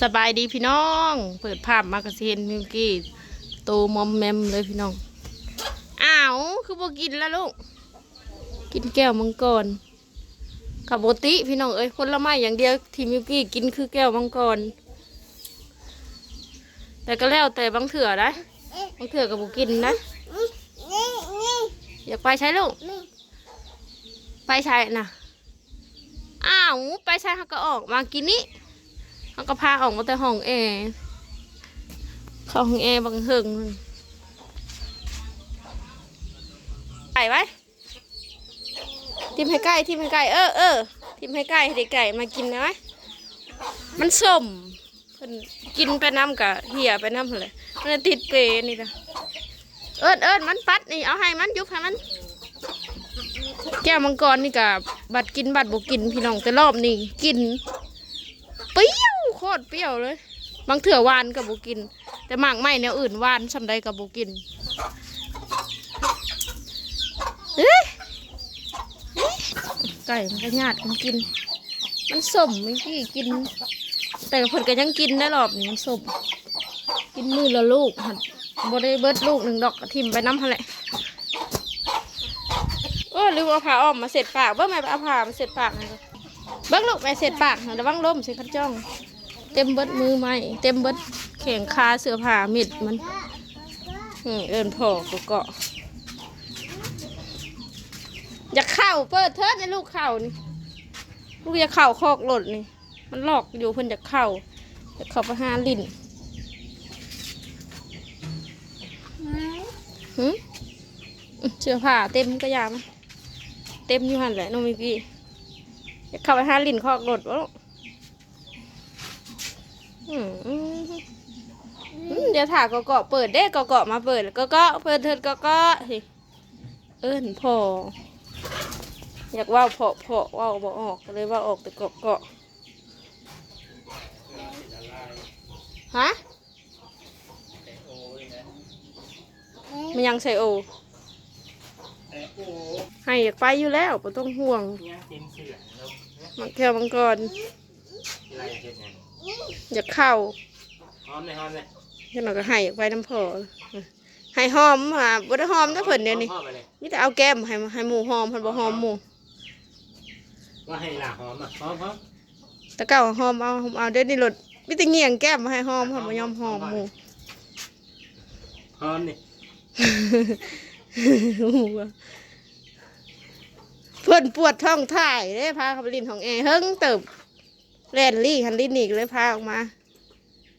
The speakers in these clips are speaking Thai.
สบายดีพี่น้อง เปิดภาพมากระเซ็นมิวกี้โตมอมแมมเลยพี่น้องอ้าวคือบ่กินแล้วลูกกินแก้วมังกรกับโบติพี่น้องเอ้ยผลไม้อย่างเดียวที่มิวกี้กินคือแก้วมังกรแต่ก็แล้วแต่บางเถื่อนะบางเถื่อกับบ่กินนะอยากไปใช้ลูกไปใช้นะอ้าวไปใช้เขาก็ออกมากินนี้ เขาก็พาออกมาแต่ห้องแอร์เข้าห้องแอร์บางเฮิงไก่ไว้ทิมให้ไก่ทิมให้ไก่เออเออทิมให้ไก่ให้เด็กไก่มากินนะไหมมันสมเพิ่นกินไปน้ำกะเหี่ยไปน้ำเลยมันติดเปรนี่นะเอิญเอิญมันปัดนี่เอาให้มันยุบให้มันแก้วมังกรนี่กับบัดกินบัดบกินพี่น้องแต่รอบนี้กิน ตรเปรี้ยวเลย บางเถื่อหวานกับบกิน แต่หมากไม่แนวอื่นหวานชำใดกับบกินเอ้ยไก่มันก็ญาติมันกิน มันสมไม่กี่กิน แต่เพิ่นก็ยังกินได้หรอบนี้มันสมกินมือละลูกหัดบได้เบิดลูกหนึ่งดอกก็ทิมไปน้ำหั่นแหละโอ้ลืมเอาผ้าอ้อมมาเสร็จปากเบิ้งแม่เอาผ้ามาเสร็จปากเบิ้งลูกแม่เสร็จปากระวังล้มสิคันจ้อง เต็มเบิดมือไหมเต็มเบิดแข่งคาเสื้อผ้ามิดมันเอินพ่อก็เกาะอยากเข้าเปิดเทิดในลูกเข่านี่ลูกอยากเข่าคอกหล่นนี่ มันหลอกอยู่เพิ่นอยากเข้าอยากเข้าไปหาลิ้นหืมเสื้อผ้าเต็มก็ยามเต็มอยู่หันแหละน้องมิกกี้อยากเข้าไปหาลินคอกรถวะลูก อืมอืมอืมเดี๋ยวถ่าเกาะๆเปิดเด้เกาะๆมาเปิดเกาะๆเปิดเถิดเกาะๆสิเอิ้นพออยากเว่าเพาะเพาะเว่าบ่ออกก็เลยเว่าออกแต่เกาะเกาะฮะมันยังใส่โอ ให้อยากไปอยู่แล้วไม่ต้องห่วงเนี่ยเต็มเสือแล้วมังแค่มังกร อะไรเห็ดไงอยากเข้าหอมเลยหอมเลยแค่หน่อยก็ให้อยากไปน้ำพอให้หอมอะบ่ได้หอมนะเพิ่นเดี๋ยวนี้หอมไปเลยมีแต่เอาแก้มให้ให้หมูหอมเพิ่นบ่หอมหมูว่าให้หลาหอมอะหอมหอมแตะเก้าหอมเอาหอมเอาเดี๋ยวนี้รถมีแต่เงี่ยงแก้มมาให้หอมเพิ่นบ่ยอมหอมหมูหอมนี่เพิ่นปวดท้องถ่ายเด้พาเขาไปลินของแอร์เฮิงเติบ แลนลี่คันลินอีกเลยพาออกมา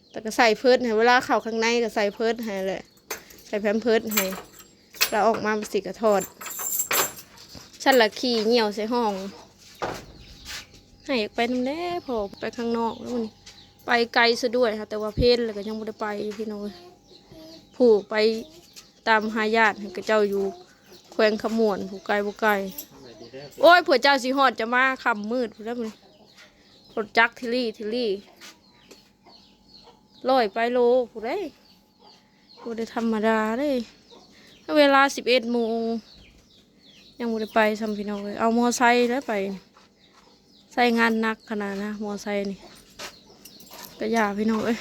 แต่ก็ใส่เพิร์ดให้เวลาเข้าข้างในก็ใส่เพิร์ดให้แหละใส่แพมเพิร์ดให้เราออกมาสิกระทอดฉันละขี่เหนียวใส่ห้อง ให้อยากไปน้ำแน่พอไปข้างนอกแล้วมันไปไกลซะด้วยค่ะ แต่ว่าเพศแล้วก็ยังไม่ได้ไปพี่น้องเอ้ยผูกไปตามหาญาติให้กับเจ้าอยู่แขวงขมวนผูกไกลบุไกลโอ้ยผัวเจ้าสีหอดจะมาคำมืดดแล้วมัน รถจักรทิลี่ทิลี่ลอยไปโลผู้ได้ผู้ได้ธรรมดาเลยถ้าเวลาสิบเอ็ดโมงยังไม่ได้ไปทำพี่น้องเลยเอามอไซค์แล้วไปใส่งานหนักขนาดนะมอไซค์นี่ก็อย่าพี่น้องเอ้ย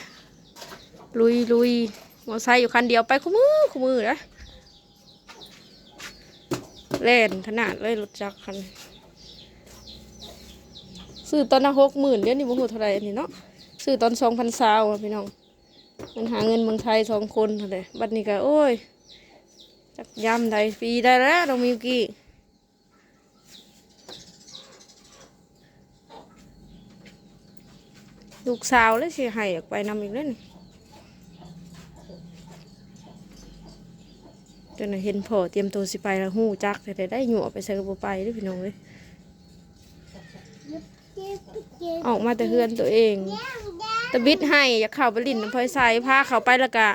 ลุยลุยมอไซค์อยู่คันเดียวไปคู่มือคู่มือนะเล่นขนาดเลยรถจักรคัน ซื้อตอนละหกหมื่นเดี๋ยวนี้บ่ฮู้เท่าไหร่อันนี้เนาะซื้อตอนสองพันสาวอะพี่น้องมันหาเงินเมืองไทยสองคนเท่าไรบัดนี้ก็โอ้ยจักยามใดฟรีได้แล้วน้องมิวกี้ลูกสาวเลยสิให้ออกไปนำอีกแล้วนี่จนน่ะเห็นพ่อเตรียมตัวสิไปแล้วหู้จักแต่ได้หยั่วไปใส่กระเป๋าไปด้วยพี่น้องเลย ออกมาแต่เฮือนตัวเองตะบิดให้อยากเข้าไปลินน้ำพลอยใส่พาเขาไปแล้วก็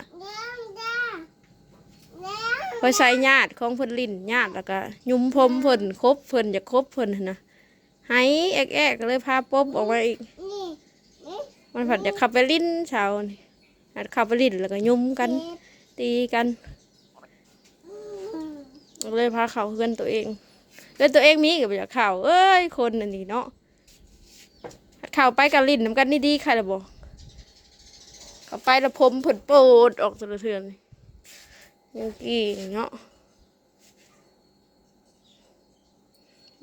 พลอยใส่ญาติของเพิ่นลินญาติแล้วก็ยุมพรมเพิ่นคบเพิ่นอยากคบเพิ่นนะให้แอกแอกๆก็เลยพาป๊บออกมาอีก มันผัดอยากขับไปลินเช้านี่หัดขับไปลินแล้วก็ยุมกัน ตีกันเลยพาเขาเพื่อนตัวเองเพื่อนตัวเองมีกับอยากเข่าเอ้ยคนอันนี้เนาะ เข่าไปกับลิ้นน้ำกันนี่ดีใครละบอกเขาไปล้วผมผดโปดออกสะเทือนยังกี่เนาะ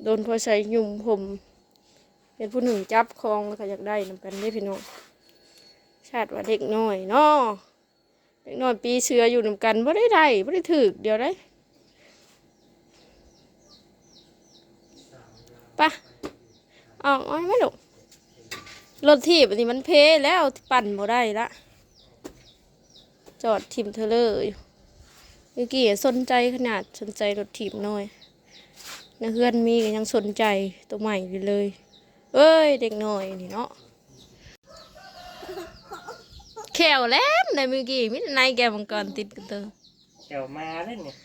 โดนพอใส่ยุ่มผมเป็นผู้หนึ่งจับคลองแล้วก็อยากได้น้ำกันได้พี่น้องชาติว่าเด็กน้อยเนาะเด็กน้อยปีเสืออยู่น้ำกันไม่ได้ได้ไม่ได้ถือเดี๋ยวได้ปะออกมาไหม่ลูก รถถีบอันนี้มันเพแล้วปั่นบ่ได้ละจอดทิมเทเลอร์อยู่เมื่อกี้สนใจขนาดสนใจรถถีบน้อยนะเพื่อนมีก็ยังสนใจตัวใหม่อยู่เลยเอ้ยเด็กน้อยนี่เนาะแขวแหลมในเมื่อกี้มิตรในแกวมังกรติดกันเตอเจ้ามาเล่นเนี่ย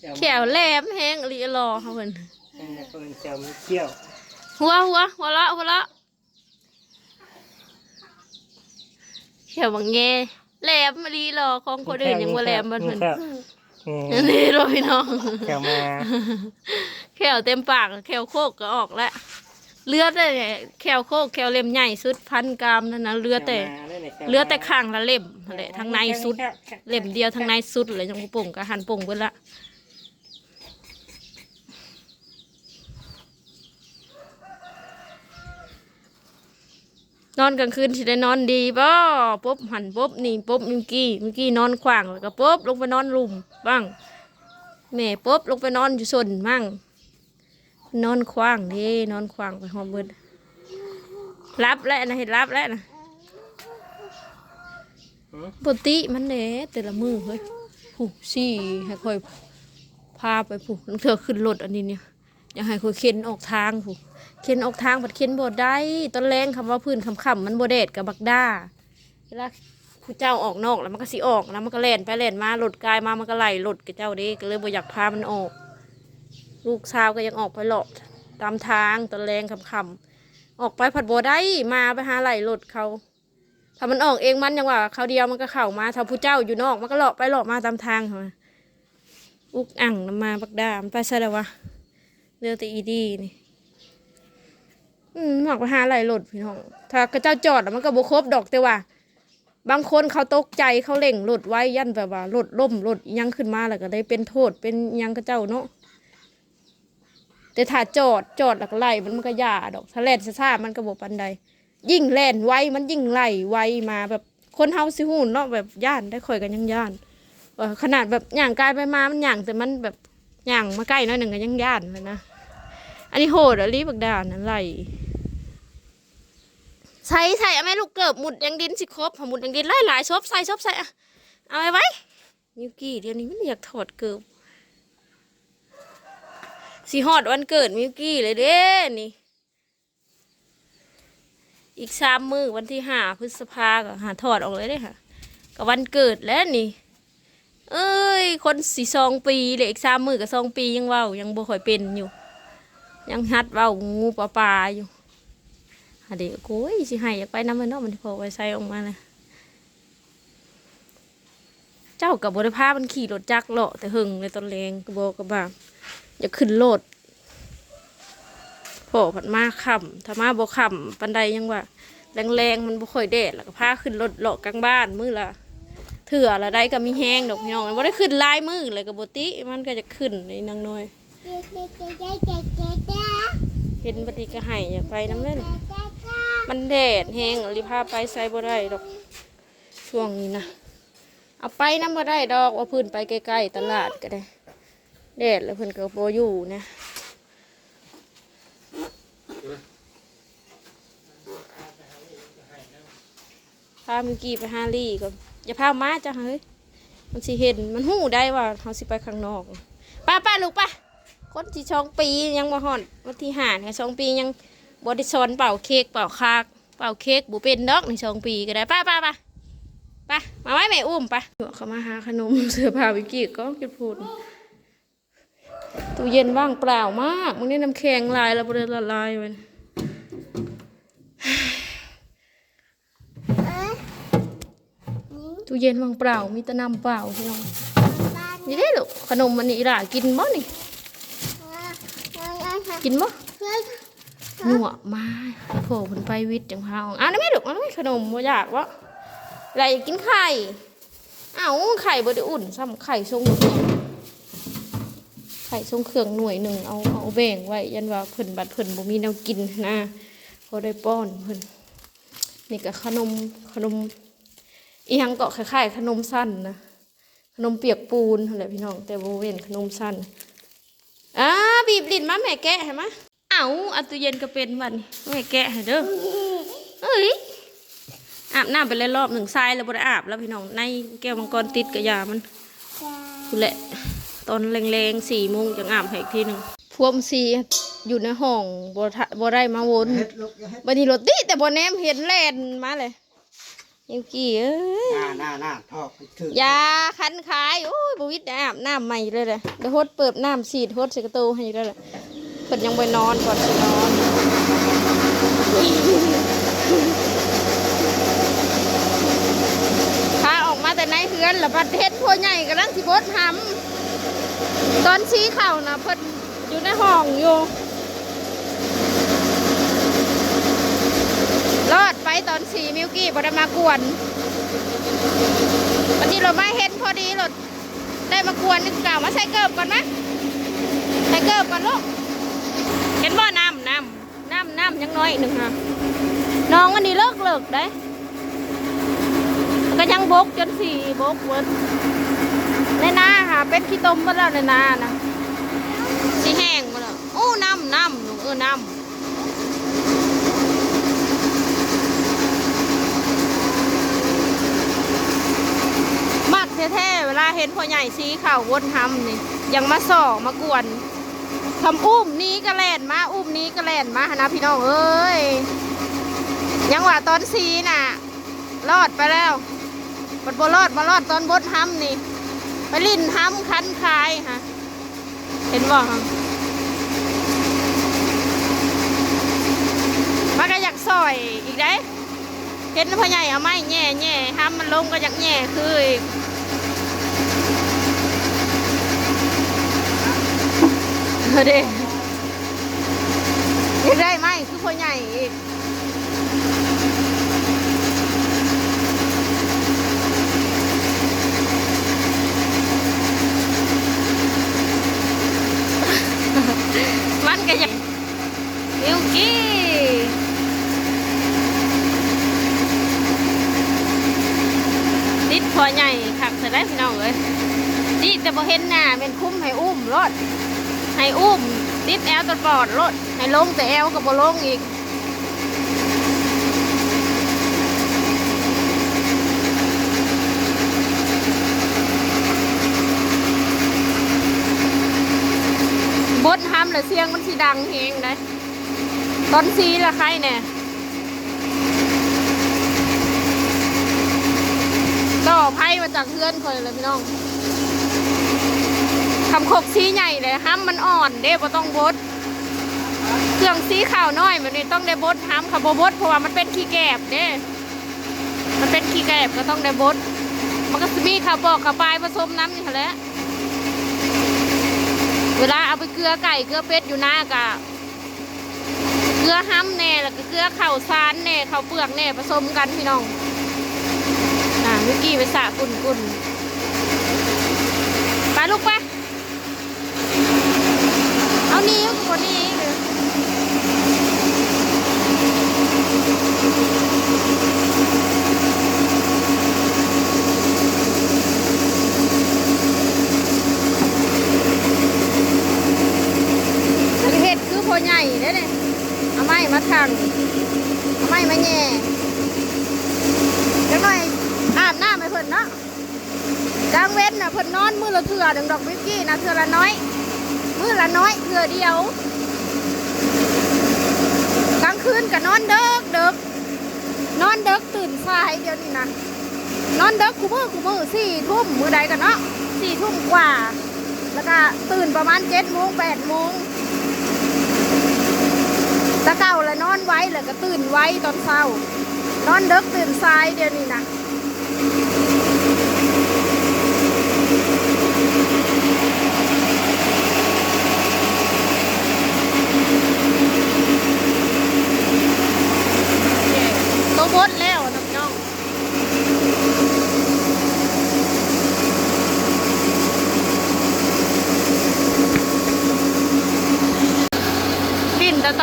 เจ้าแขวแหลมแห้งอรีรอเขาเพิ่นเป็นคนเจ้ามีเขี้ยวหัวหัวหัวละหัวละ แขวบางแงแหลมอรีรอของคนอื่นยังว่าแหลมมันเพิ่นครับอันนี้รอพี่น้องเจ้ามาแขวเต็มปากแขวโคกก็ออกแล้วเลือดแต่เนี่ยแขวโคกแขวเล่มใหญ่สุดพันกรัมนั่นนะเลือดแต่เหลือแต่ข้างละเล่มนั่นแหละทางในสุดเล่มเดียวทางในสุดเลยจังปุ่งก็หันปุ่งเบิดละ นอนกลางคืนสิได้นอนดีบ่ปุ๊บหันปุ๊บนี่ปุ๊บมิงกี้มิงกี้นอนขวางแล้วก็ปุ๊บลงไปนอนลุมบ้างแม่ปุ๊บลงไปนอนอยู่ส่วนมั่ง นอนขวางด้นอนขวางไปหอมเบิดรับแล้วนะเห็นรับแล้วนะปกติมันเน่แต่ละมือเฮ้ยผู้สี่ให้ค่อยพาไปผู้ลังเธอขึ้นรถอันนี้เนี่ยอยากให้ค่อยเข็นออกทางผู้ เข็นออกทางบัดเข็นบ่ได้ตอนแรงคำว่าพื้นคำคำๆมันบ่เด็ดกับบักด้าเวลาผู้เจ้าออกนอกแล้วมันก็สิออกแล้วมันก็แล่นไปแล่นมาหลดกายมามันก็ไหลหลดกับเจ้าเด้ก็เลยบ่อยากพามันออก ลูกสาวก็ยังออกไปหลอกตามทางตอนแรงคำคำๆออกไปผัดบ่ได้มาไปหาไหลหลดเขาถ้ามันออกเองมันยังว่าเขาเดียวมันก็เข้ามาถ้าผู้เจ้าอยู่นอกมันก็เลาะไปเลาะมาตามทางเขามาอุกอ่างน้ำมาบักดามไปใช่แล้ววะเรือต่อีดีนี่ อืมหมักไปหาอะไหลดพี่น้อง ถ้ากระเจ้าจอดมันก็บ่ครบดอกแต่ว่า บางคนเขาตกใจเขาเล่งหลดไว้ยันแบบว่าหลดล่มหลดอิหยังขึ้นมาแล้วก็ได้เป็นโทษเป็นอิหยังกระเจ้าเนาะแต่ถ้าจอดจอดหลักไหลมันมันก็ยาดอกถ้าแล่นซ่าๆมันก็บ่ปันใด ยิ่งแล่นไวมันยิ่งไหลไวมาแบบคนเฮาสิหูเนาะแบบย่านได้ข่อยกันยังย่านเออขนาดแบบย่างกายไปมามันย่างแต่มันแบบย่างมาใกล้หน้อยหนึ่งก็ยังย่านเลยนะ อันนี้โหดอะรีบักดานนั่นไล่ใส่ใส่อาไหมลูกเกิบหมุดยังดินสิครบหมุดยังดินไล่หลายชบใส่ชบใส่อะเอาไว้ไว้ยูกี้เดี๋ยวนี้มันอยากถอดเกิบสีฮอดวันเกิดมิวกี้เลยเด้นี่ อีกสามมือวันที่ห้าพฤษภาก็หาถอดออกเลยเด้ค่ะก็วันเกิดแล้วนี่ เอ้ย คนสี่สองปีเลยอีกสามมือกับสองปียังเว้ายังบ่ค่อยเป็นอยู่ ยังฮัดเว้างูปลาปลาอยู่หาเด็กโอ้ยสิให้อยากไปน้ำมันเนาะมันพอไว้ใส่ออกมาเลยเจ้ากับบริภามันขี่รถจักรเลาะแต่หึงในตอนแรงกระบอกกระบาอย่าขึ้นรถพอผัดมาค่ำถ้ามาบ่ค่ำปันใดยังว่าแรงๆมันบ่ค่อยแดดแล้วก็พาขึ้นรถเลาะกลางบ้านมือละเถื่อละได้ก็มีแห้งดอกพี่น้องบ่ได้ขึ้นลายมือเลยก็บ่ติมันก็จะขึ้นในนางน้อย เห็นปฏิกระหายอยากไปน้ำเล่นมันแดดแห้งรีพาไปใส่บ่ได้ดอก ช่วงนี้นะเอาไปน้ำบ่ได้ดอกว่าพื้นไปใกล้ๆตลาดก็ได้ แดดแล้วเพิ่นก็บ่อยู่นะพามิวกี้ไปฮารี่ก่อนอย่าพามาจ้ะเฮ้ยมันสิเห็นมันหู้ได้ว่าเขาสิไปข้างนอกป้าป้าลูกป้า คนที่ช่องปียังมาหอนวันที่หาเนี่ยช่องปียังบไดิซอนเป่าเค้กเป่าคากเป่าเค้กบุเป็นดอกในช่องปีก็ได้ป้าป้าป้าป้ามาไว้แม่อุ้มป้าเขามาหาขนมเสื้อผ้าวิกกี้ก็กินพูดตู้เย็นว่างเปล่ามากมึงนี่น้ำแข็งลายแล้วบริละลายมันตู้เย็นวางเปล่ามีแต่น้ำเปล่าพี่น้องนี่ได้ลูกขนมมันนี่อีหล่ากินบ่นี่ กินบ่หนวกมาโผล่ผลไปวิทย์จังพาออกอ้าวนี่แม่ลูกเอ้าวขนมบ่อยากวะอะไรกินไข่เอ้าไข่บ่ได้อุ่นซ้ำไข่ทรงเครื่องไข่ทรงเครื่องหน่วยหนึ่งเอาเอาแบ่งไว้ ยันว่าเพิ่นบัดเพิ่นบ่มีแนวกินนะพอได้ป้อนเพิ่นนี่ก็ขนมขนมอีหยังก็คล้ายๆขนมสั้นนะขนมเปียกปูนนั่นแหละพี่น้องแต่บ่เว้นขนมสั้น อ่าบีบลิ้นมาแม่แกะให้มาเอ้าอันตู้เย็นก็เป็นบัดนี้แม่แกะให้เด้อเอ้ยอาบน้ำไปเลยรอบหนึ่งทรายแล้วบ่ได้อาบแล้วพี่น้องในแก้วมังกรติดกับยามันคุณแหละตอนแรงๆสี่โมงจังอาบให้อีกทีหนึ่งพวมซีอยู่ในห้องบ่ทะบ่ได้มาวนเฮ็ดลูกอย่าเฮ็ดบัดนี้รถติแต่บ่แนมเห็นแล่นมาเลย ยิวกี้เอ้ยหน้าหน้าหน้าทอกถือยาคันขายโอ้ยบ่วิทย์ได้อาบน้ำใหม่เลยเลยเดี๋ยวฮดเปิดน้ำฉีดฮดใส่กระตูให้อยู่แล้วแหละเพิ่นยังไปนอนก่อนสินอนพาออกมาแต่ในเฮือนแล้วประเทศพัวใหญ่กำลังสิบดหำตอนชี้เข่านะเพิ่นอยู่ในห้องอยู่ รอดไปตอนสีมิวกี้บ่ได้มากวนวันนี้เราไม่เห็นพอดีรถได้มากวนนึกกล่าวมาใส่เกิบก่อนไหมใส่เกิบก่อนลูกเห็นบ่น้ำน้ำน้ำน้ำยังน้อยหนึ่งฮะน้องวันนี้เลิกเลิกได้ก็ยังบกจนสี่บกเวิร์ดในนาค่ะเป็นขี้ต้มมาแล้วในนานะสีแห้งมาแล้วโอ้น้ำน้ำลูกเออน้ำมักแท้ๆเวลาเห็นพ่อใหญ่ซีข่าววนทำนี่ยังมาส่อมากวนทำอุ้มนี้ก็แล่นมาอุ้มนี้ก็แล่นมาหนนะพี่น้องเอ้ยยังว่าตอนซีน่ะ รอดไปแล้วบดบรอดบรอดตอนบดห้ำนี่ ไปลิ้นห้ำคันคายฮะเห็นบ่ฮะมันก็อยากซอยอีกได้เห็นพ่อใหญ่เอาไม้แง่แง่ห้ำมันลงก็อยากแง่คืออีก เด้ยากได้ไหมคือพ่อใหญ่อีกมันก็ยังมิวกี้ติดพอใหญ่ขักจะได้พี่น้องเลยดีแต่บ่เห็นหน้าเป็นคุ้มให้อุ้มรถ ให้อุ้มติดแอลตลอดรถให้ลงแต่แอลก็บ่ลงอีกบดห้ำเลยเสียงมันสีดังเฮงเลยตอนซีละใครเนี่ยต่อไพ่มาจากเพื่อนคนเลยพี่น้อง คำคบซีใหญ่เลยห้ำมันอ่อนเด้บ่ต้องบด เครื่องซีขาวน้อยแบบนี้ต้องได้บดห้ำค่ะบ่บดเพราะว่ามันเป็นขี้แกบเด้ มันเป็นขี้แกบก็ต้องได้บด มันก็สิมีข้าวบอกข้าวปลายผสมน้ำนี่แหละเวลาเอาไปเกลือไก่เกลือเป็ดอยู่หน้ากะเกลือห้ำแน่แล้วก็เกลือข้าวสารแน่ข้าวเปลือกแน่ผสมกันพี่น้องอ่าเมื่อกี้ไปสะกุนกุนไปลูกไป เอานี้กับคนนี้เลยสังเกตคือพอใหญ่เด้อเนี่ยเอาไม้มาทางเอาไม้มาแง่จังหน่อยอาบน้ำให้เพิ่นเนาะกลางเว้นน่ะเพิ่นนอนมือละเถื่อดังดอกวิกกี้นะเถื่อละน้อย มือละน้อยเถื่อเดียว กลางคืนก็นอนเด็กเด็กนอนเด็กตื่นสายเดี๋ยวนี้นะนอนเด็กกูมือกูมือสี่ทุ่มมือใดกันเนาะสี่ทุ่มกว่า แล้วก็ตื่นประมาณเจ็ดโมงแปดโมงตะเก่าแล้วนอนไว้แล้วก็ตื่นไว้ตอนเช้านอนเด็กตื่นสายเดี๋ยวนี้นะตัวบดแล้วนะพี่น้อง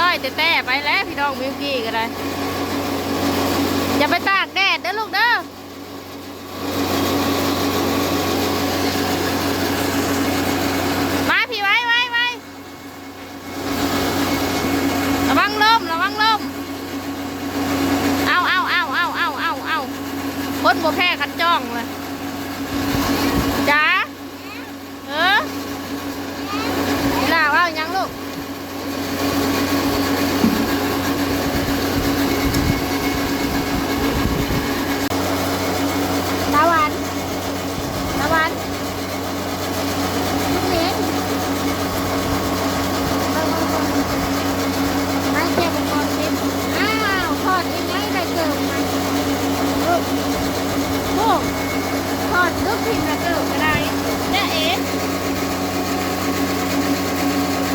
อยแต่แต่ไปแล้วพี่น้องมิวกี้ก็ได้อย่าไปตากแดดเด้อลูกเด้อมาพี่ไว้ไว้ไว้ระวังลมระวังลมเอาเอาเอาเอาเอาเอาเอาคนบ่แพ้คันจ้องเลยจ้าเออนี่ล่ะว่ายังลูก ตาหวานตาหวานลูกเล็กไม่เจ็บคอเจ็บอ้าวถอดยังไงได้เกิดมาลูกโอ้ถอดลูกพิมพ์ละเกิดก็ได้เจ๊เอ๋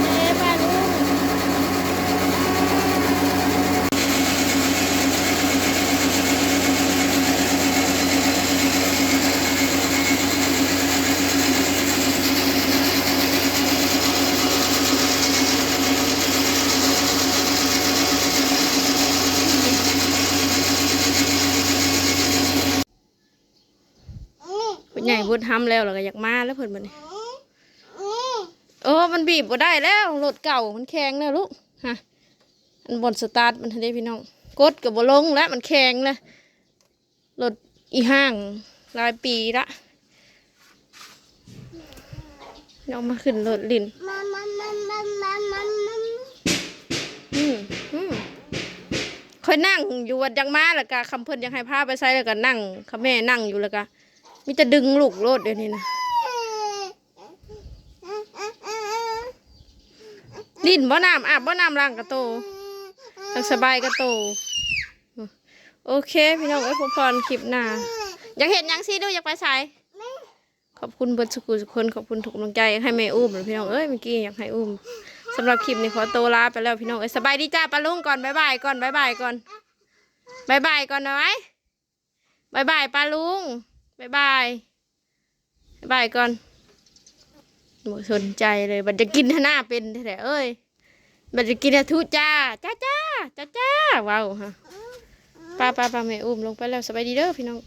เจ๊มาลูก ผู้ใหญ่ พูดทำแล้วแล้วก็อยากมาแล้วเพิ่นบัดนี้เออมันบีบบ่ได้แล้วรถเก่ามันแข็งแล้วลูกฮะอันบนสตาร์ทมันทันได้พี่น้องกดกับบ่ลงแล้วมันแข็งแล้วรถอีห้างหลายปีละเอามาขึ้นรถลินอืมอืมค่อยนั่งอยู่วัดยังมาแล้วก็คำเพิ่นยังให้พาไปใส่แล้วก็นั่งคำแม่นั่งอยู่แล้วก็ มีแต่ดึงลูกโลดเดี๋ยวนี้นะลิ้นบ่น้ำอาบบ่น้ำล้างกระโตทักสบายกระโต โอเค พี่น้องเอ้พบพรคลิปหน้าอยากเห็นยังสิดูอยากไปใส่ขอบคุณเบิร์ดสกุลทุคนขอบคุณทุกกำลังใจให้แม่อุ้มพี่น้องเอ้ยเมื่อกี้อยากให้อุ้มสำหรับคลิปนี้ขอโตลาไปแล้วพี่น้องเอ้ยสบายดีจ้าปาลุงก่อนบายบายก่อนบายบายก่อนบายบายก่อนนะไหมบายบายปลาลุง บายบายบายบายก่อนหมดสนใจเลยบัดจะกินหน้าเป็นแท้เอ้ยบัดจะกินทุจ้าจ้าจ้าจ้าจ้าว้าวฮะป้าป้าป้าแม่อุ้มลงไปแล้วสบายดีเด้อพี่น้อง